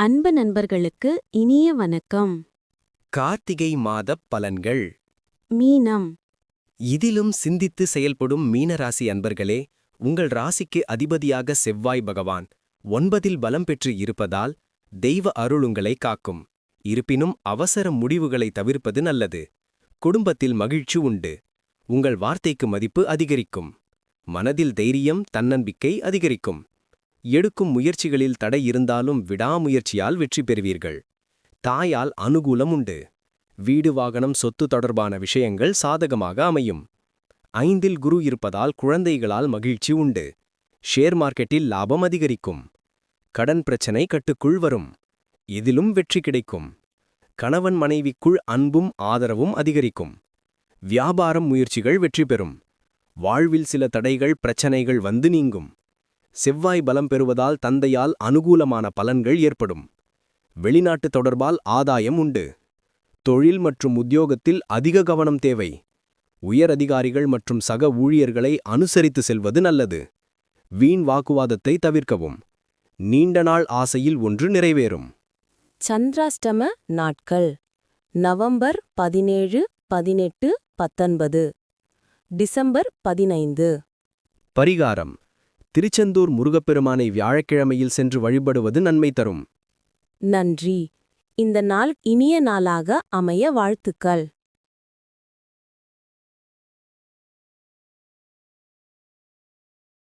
அன்பு நண்பர்களுக்கு இனிய வணக்கம். கார்த்திகை மாதப் பலன்கள். மீனம். இதிலும் சிந்தித்து செயல்படும் மீனராசி அன்பர்களே உங்கள் ராசிக்கு அதிபதியாக செவ்வாய் பகவான் ஒன்பதில் பலம் பெற்று இருப்பதால் தெய்வ அருள் உங்களை காக்கும். இருப்பினும் அவசர முடிவுகளை தவிர்ப்பது நல்லது. குடும்பத்தில் மகிழ்ச்சி உண்டு. உங்கள் வார்த்தைக்கு மதிப்பு அதிகரிக்கும். மனதில் தைரியம் தன்னம்பிக்கை அதிகரிக்கும். எடுக்கும் முயற்சிகளில் தடை இருந்தாலும் விடாமுயற்சியால் வெற்றி பெறுவீர்கள். தாயால் அனுகூலம் உண்டு. வீடு வாகனம் சொத்து தொடர்பான விஷயங்கள் சாதகமாக அமையும். ஐந்தில் குரு இருப்பதால் குழந்தைகளால் மகிழ்ச்சி உண்டு. ஷேர் மார்க்கெட்டில் லாபம் அதிகரிக்கும். கடன் பிரச்சனை கட்டுக்குள் வரும். இதிலும் வெற்றி கிடைக்கும். கணவன் மனைவிக்குள் அன்பும் ஆதரவும் அதிகரிக்கும். வியாபாரம் முயற்சிகள் வெற்றி பெறும். வாழ்வில் சில தடைகள் பிரச்சனைகள் வந்து நீங்கும். செவ்வாய் பலம் பெறுவதால் தந்தையால் அனுகூலமான பலன்கள் ஏற்படும். வெளிநாட்டு தொடர்பால் ஆதாயம் உண்டு. தொழில் மற்றும் உத்தியோகத்தில் அதிக கவனம் தேவை. உயர் அதிகாரிகள் மற்றும் சக ஊழியர்களை அனுசரித்து செல்வது நல்லது. வீண் வாக்குவாதத்தை தவிர்க்கவும். நீண்ட நாள் ஆசையில் ஒன்று நிறைவேறும். சந்திராஷ்டம நாட்கள். நவம்பர் பதினேழு பதினெட்டு பத்தொன்பது. டிசம்பர் பதினைந்து. பரிகாரம். திருச்செந்தூர் முருகப்பெருமானை வியாழக்கிழமையில் சென்று வழிபடுவது நன்மை தரும். நன்றி. இந்த நாள் இனிய நாளாக அமைய வாழ்த்துக்கள்.